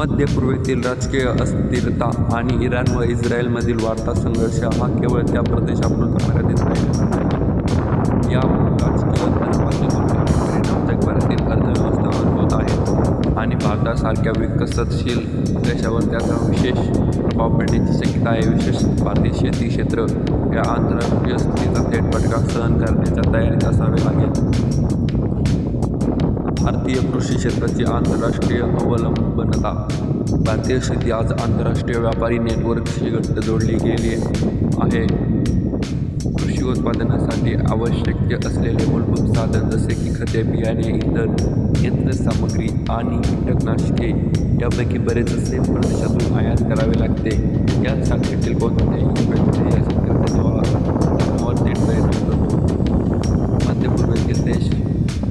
मध्य पूर्वेतील राजकीय अस्थिरता आणि इराण व इस्रायलमधील वाढता संघर्ष हा केवळ त्या प्रदेशापुरता मर्यादित राहिला नाही. या राजकीय परिणाम जगभरातील अर्थव्यवस्थावर होत आहेत आणि भारतासारख्या विकसनशील देशावर त्याचा विशेष प्रभाव पडण्याची शक्यता आहे. विशेष भारतीय शेती क्षेत्र या आंतरराष्ट्रीय स्थितीचा थेट फटका सहन करण्याच्या तयारीत असावे लागेल. भारतीय कृषी क्षेत्राची आंतरराष्ट्रीय अवलंबनता. भारतीय शेती आज आंतरराष्ट्रीय व्यापारी नेटवर्कशी घट्ट जोडली गेली आहे. कृषी उत्पादनासाठी आवश्यक असलेले मूलभूत साधन जसे की खते बियाणे इंधन यंत्रसामग्री आणि कीटकनाशके यापैकी बरेच असे प्रदेशातून आयात करावे लागते. या साखळीतील कोणत्याही प्रक्रिया या शेतकऱ्याच्या थेट परिणाम करतो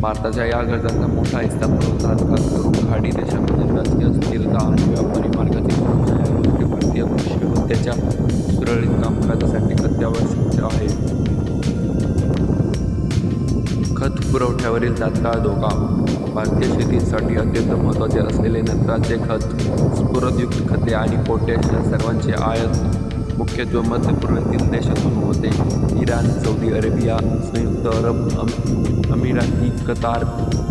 भारताच्या या गरजांचा मोठा हिस्सा पुरवतात खास करून खाडी देशामध्ये राजकीय स्थिरता आणि व्यापारी मार्गातील गोष्टी भारतीय कृषी व्यवस्थेच्या सुरळीत कामकाजासाठी अत्यावश्यक आहे. खत पुरवठ्यावरील तात्काळ धोका. भारतीय शेतीसाठी अत्यंत महत्त्वाचे असलेले नत्राचे खत स्फुरदयुक्त खते आणि पोटॅश या सर्वांचे आयात मुख्यत्वे मध्य पूर्वेतील देशातून होते. इराण सौदी अरेबिया संयुक्त अरब अम अमिराती कतार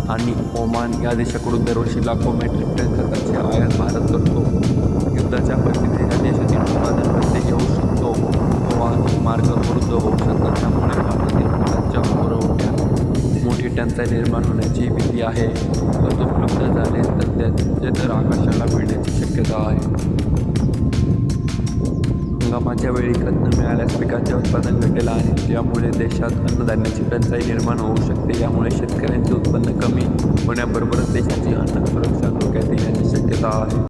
आणि ओमान या देशाकडून दरवर्षी लाखो मेट्रिक टन खताचे आयात भारत करतो. युद्धाच्या परिस्थितीत या देशातील उत्पादन कसे येऊ शकतो. वाहतूक मार्ग वृद्ध होऊ शकतात. त्यामुळे भारतातील खतांच्या पुरवठ्यात मोठी टंचाई निर्माण होण्याची भीती आहे. खत उपलब्ध झाले तर त्याचे दर आकाशाला मिळण्याची शक्यता आहे. हंगामाच्या वेळी खत न मिळाल्यास पिकाचे उत्पादन घटेल आणि त्यामुळे देशात अन्नधान्याची टंचाई निर्माण होऊ शकते. यामुळे शेतकऱ्यांचे उत्पन्न कमी होण्याबरोबरच देशाची अन्न सुरक्षा धोक्यात येण्याची शक्यता आहे.